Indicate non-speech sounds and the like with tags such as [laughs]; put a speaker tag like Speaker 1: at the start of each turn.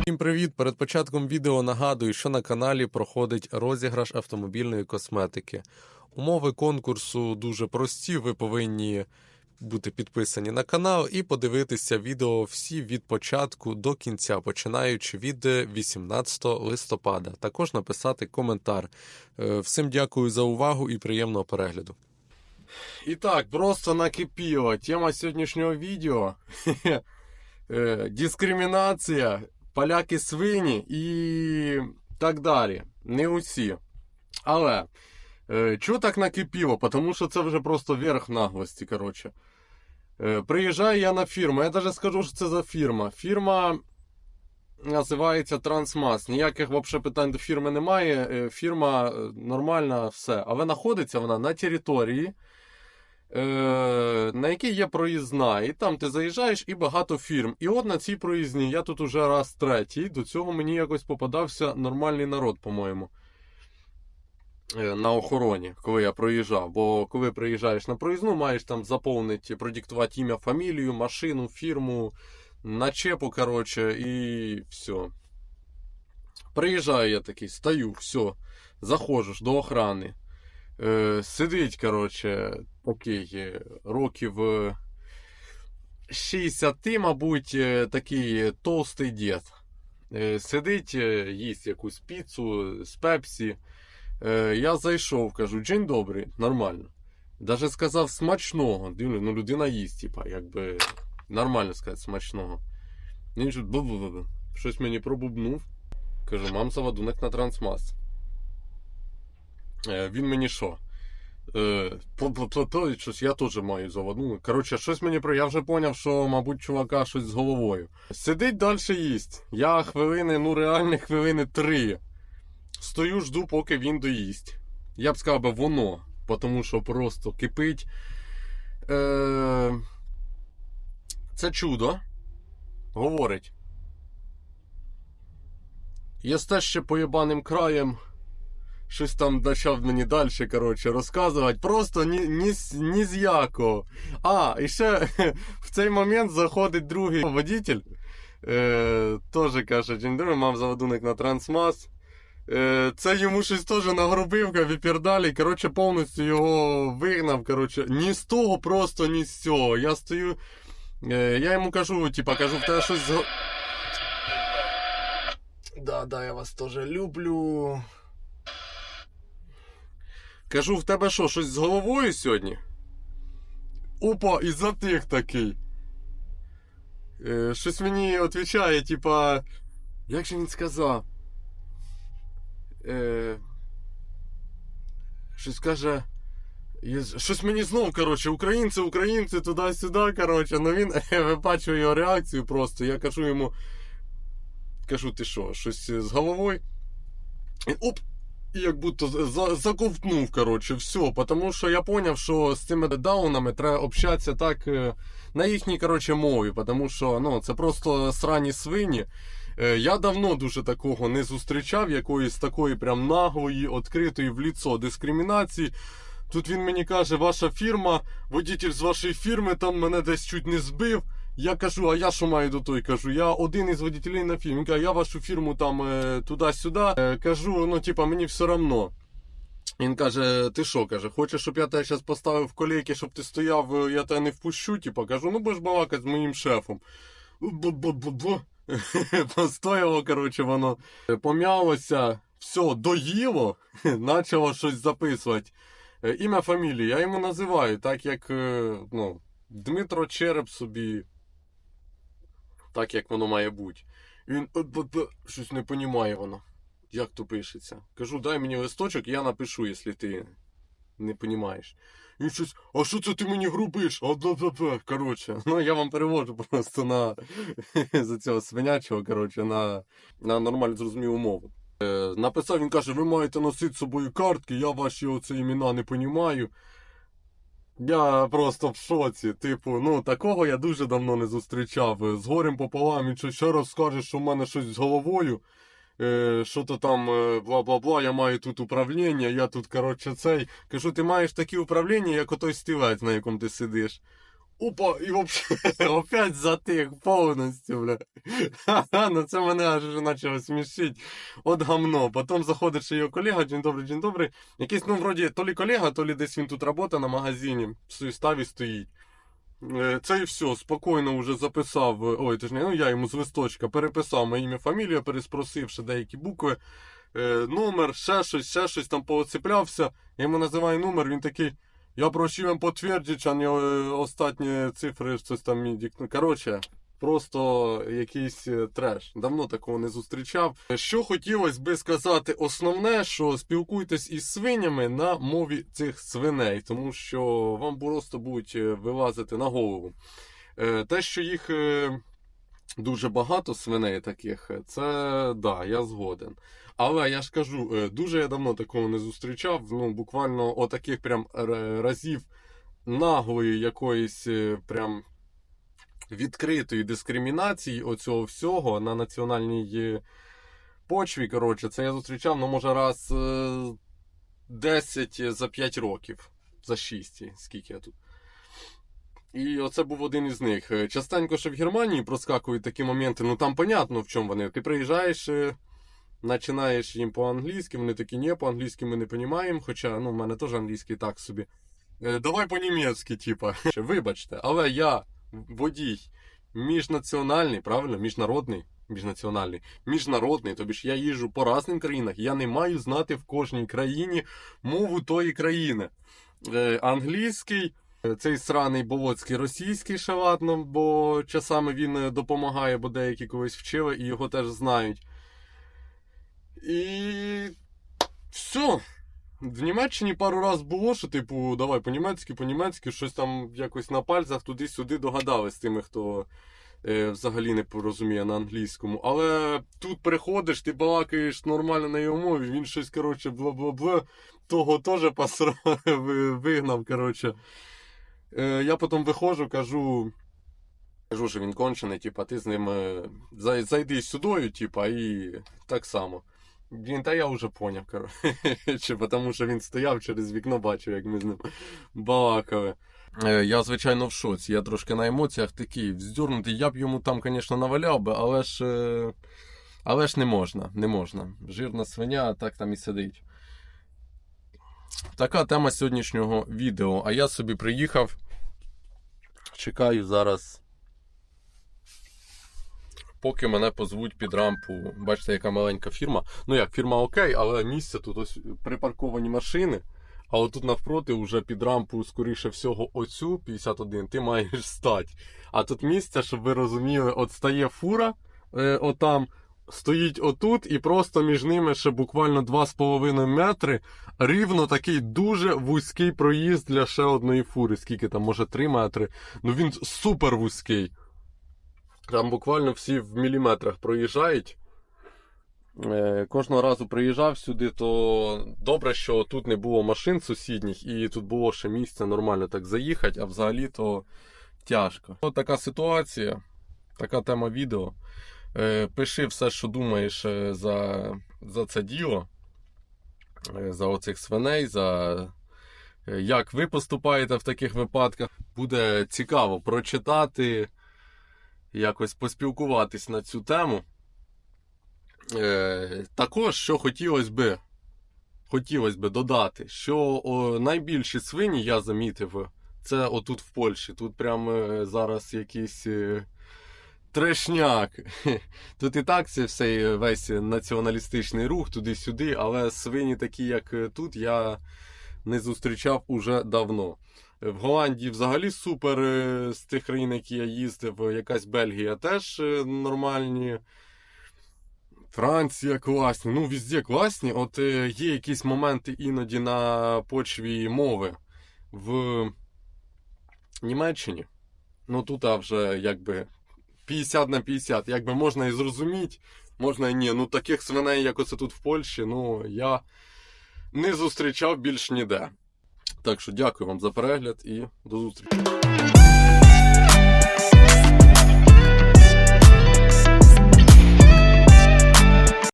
Speaker 1: Всім привіт! Перед початком відео нагадую, що на каналі проходить розіграш автомобільної косметики. Умови конкурсу дуже прості. Ви повинні бути підписані на канал і подивитися відео всі від початку до кінця, починаючи від 18 листопада. Також написати коментар. Е, Всім дякую за увагу і приємного перегляду. І так, просто накипіло. Тема сьогоднішнього відео е, дискримінація, поляки свині і так далі. Не усі. Але е, чого так накипіло? Тому що це вже просто верх наглості. коротше. Е, приїжджаю я на фірму. Я навіть скажу, що це за фірма. Фірма називається Трансмас. Ніяких взагалі питань до фірми немає. Е, Фірма е, нормальна, все. Але знаходиться вона на території, е, на якій є проїзна. І там ти заїжджаєш і багато фірм. І от на цій проїзній я тут уже раз третій. До цього мені якось попадався нормальний народ, по-моєму. На охороні, коли я проїжджав. Бо коли приїжджаєш на проїзну, маєш там заповнити, продиктувати ім'я, фамілію, машину, фірму, начепу, коротше, і все. Приїжджаю я такий, стою, все, заходжу до охрани. Е, сидить, коротше, такий років е, 60, мабуть, е, такий толстий дід. Е, сидить, е, їсть якусь піцу з пепсі. Е, я зайшов, кажу, день добрий, нормально. Даже сказав смачного. Дивлю, ну людина їсть, типа, якби нормально сказати, смачного. Він ж бу-бу-бу-бу. щось мені пробубнув. Кажу, мам заводунок на трансмас. Е, він мені що? Е, щось я теж маю заводунок. Коротше, щось мені про. Я вже поняв, що, мабуть, чувака щось з головою. Сидить далі їсть. Я хвилини, ну реальні хвилини три. Стою, жду, поки він доїсть. Я б сказав би воно, тому що просто кипить. Е, це чудо. Говорить. Єсте ще поєбаним краєм. Щось там почав мені далі, коротше, розказувати. Просто ні, ні, ні з якого. А, і ще [laughs] в цей момент заходить другий водитель. Е, теж каже, добрий, мав заводунок на трансмас. Е, це йому щось теж нагрубив, віпердалі. Коротше, повністю його вигнав. Коротше, ні з того, просто ні з цього. Я стою. Е, я йому кажу, типа, кажу, в тебе щось. Да, да, я вас теж люблю. Кажу, в тебе що, щось з головою сьогодні? Опа, і затих такий. Е, щось мені відповідає, типа. Як же він сказав? Е, щось каже. Щось мені знов, коротше, українці, українці, туди-сюди, коротше. Ну він [laughs] ви бачив його реакцію просто. Я кажу йому. Кажу, ти що, щось з головою? І оп! І як будто за, заковтнув, коротше, все. Тому що я зрозумів, що з цими даунами треба общатися так е, на їхній коротше, мові, тому що ну, це просто срані свині. Е, Я давно дуже такого не зустрічав, якоїсь такої прям наглої, відкритої в ліцо дискримінації. Тут він мені каже, ваша фірма, водитель з вашої фірми там мене десь чуть не збив. Я кажу, а я що маю до той? Кажу, я один із водителів на фірмі. Він каже, я вашу фірму там е, туди-сюди. Е, кажу, ну типа, мені все равно. Він каже, ти що, каже, хочеш, щоб я тебе зараз поставив в колейки, щоб ти стояв, е, я тебе не впущу. Типа, кажу, ну будеш балакати з моїм шефом. Бу-бу-бу-бу. [laughs] Постояло, коротше, воно пом'ялося, все, доїло, [laughs] почало щось записувати. Е, Ім'я фамілії, я йому називаю, так як е, ну, Дмитро Череп собі, так як воно має бути. Він «Е, б- б», щось не понімає воно. Як то пишеться. Кажу, дай мені листочок, я напишу, якщо ти не понімаєш. Він щось, а що це ти мені грубиш? Коротше, ну я вам перевожу просто на [laughs] за цього свинячого, коротше, на, на нормально зрозумілу мову. Е, написав, він каже, ви маєте носити з собою картки, я ваші оце імена не понімаю. Я просто в шоці. Типу, ну такого я дуже давно не зустрічав. З горем пополам він ще раз скаже, що в мене щось з головою. е, що то там е, бла-бла-бла, я маю тут управління, я тут, коротше, цей. Кажу, ти маєш такі управління, як отой стілець, на якому ти сидиш. Опа, і взагалі, [laughs] опять затих повністю, бля. [laughs] Ну це мене аж вже почало смішити. От гамно. Потім заходить ще його колега, день добрий, день добрий. Якийсь, ну, вроді, то лі колега, то лі десь він тут працює на магазині, в суставі стоїть. Е, Це і все, спокійно вже записав. е, Ой, точніше, ну я йому з листочка переписав моє ім'я, фамілію, переспросив ще деякі букви, е, номер, ще щось, ще щось там пооцеплявся. Я йому називаю номер, він такий. Вам підтвердити, а не е, останні цифри, щось там мені дікну. Коротше, просто якийсь е, треш. Давно такого не зустрічав. Що хотілося би сказати, основне, що спілкуйтесь із свинями на мові цих свиней, тому що вам просто будуть е, вилазити на голову. Е, Те, що їх дуже багато свиней таких, е, це да, я згоден. Але я ж кажу, е, дуже я давно такого не зустрічав. Ну, буквально отаких прям разів наглої якоїсь е, прям відкритої дискримінації оцього всього на національній почві. Коротше, це я зустрічав, ну, може, раз е, 10 за 5 років, за 6, скільки я тут. І оце був один із них. Е, Частенько ще в Германії проскакують такі моменти, ну там понятно в чому вони. Ти приїжджаєш, е, починаєш їм по-англійськи, вони такі, ні, по-англійськи ми не розуміємо, хоча ну, в мене теж англійський так собі. Е, Давай по-німецьки, типа. [laughs] Вибачте, але я водій міжнаціональний, правильно? Міжнародний. Міжнаціональний, міжнародний, тобі ж я їжджу по різним країнах. Я не маю знати в кожній країні мову тої країни. Е, англійський, цей сраний болоцький російський ладно, бо часами він е, допомагає, бо деякі колись вчили і його теж знають. І все. В Німеччині пару раз було, що, типу, давай по-німецьки, по-німецьки, щось там якось на пальцях туди-сюди догадали з тими, хто е, взагалі не порозуміє на англійському. Але тут приходиш, ти балакаєш нормально на його мові, він щось, коротше, бла-бла-бла, того теж посрав, вигнав, коротше. Е, я потім виходжу, кажу. Кажу, що він кончений, типа, ти з ним е, зайди сюдою, типа, і так само. Він, та я вже поняв, коротше, [laughs] тому що він стояв через вікно, бачив, як ми з ним балакали. Е, Я, звичайно, в шоці. Я трошки на емоціях такий вздюрнутий. Я б йому там, звісно, наваляв би, але ж. Але ж не можна, не можна. Жирна свиня, так там і сидить. Така тема сьогоднішнього відео. А я собі приїхав. Чекаю зараз. Поки мене позвуть під рампу. Бачите, яка маленька фірма. Ну як, фірма окей, але місце тут ось припарковані машини. А отут навпроти, вже під рампу, скоріше всього, оцю 51, ти маєш стати. А тут місце, щоб ви розуміли, от стає фура, е, отам, стоїть отут, і просто між ними ще буквально 2,5 метри. Рівно такий дуже вузький проїзд для ще одної фури. Скільки там, може 3 метри. Ну він супер вузький. Там буквально всі в міліметрах проїжджають. Е, Кожного разу приїжджав сюди, то добре, що тут не було машин сусідніх, і тут було ще місце нормально так заїхати, а взагалі то тяжко. Ось така ситуація, така тема відео. Е, Пиши все, що думаєш е, за, за це діло, е, за оцих свиней, за як ви поступаєте в таких випадках. Буде цікаво прочитати, якось поспілкуватись на цю тему. Також, що хотілося би, хотілося би додати, що найбільші свині я замітив, це отут в Польщі. Тут прямо зараз якийсь е, трешняк. [laughs] Тут і так це все весь націоналістичний рух туди-сюди, але свині такі, як е, тут, я не зустрічав уже давно. В Голландії взагалі супер е, з тих країн, які я їздив, якась Бельгія теж е, нормальні. Франція класні, ну везде класні. От е, є якісь моменти іноді на почві мови в Німеччині. Ну тут а вже якби 50 на 50. Якби можна і зрозуміти, можна і ні. Ну таких свиней, як оце тут в Польщі, ну я не зустрічав більш ніде. Так що дякую вам за перегляд і до зустрічі.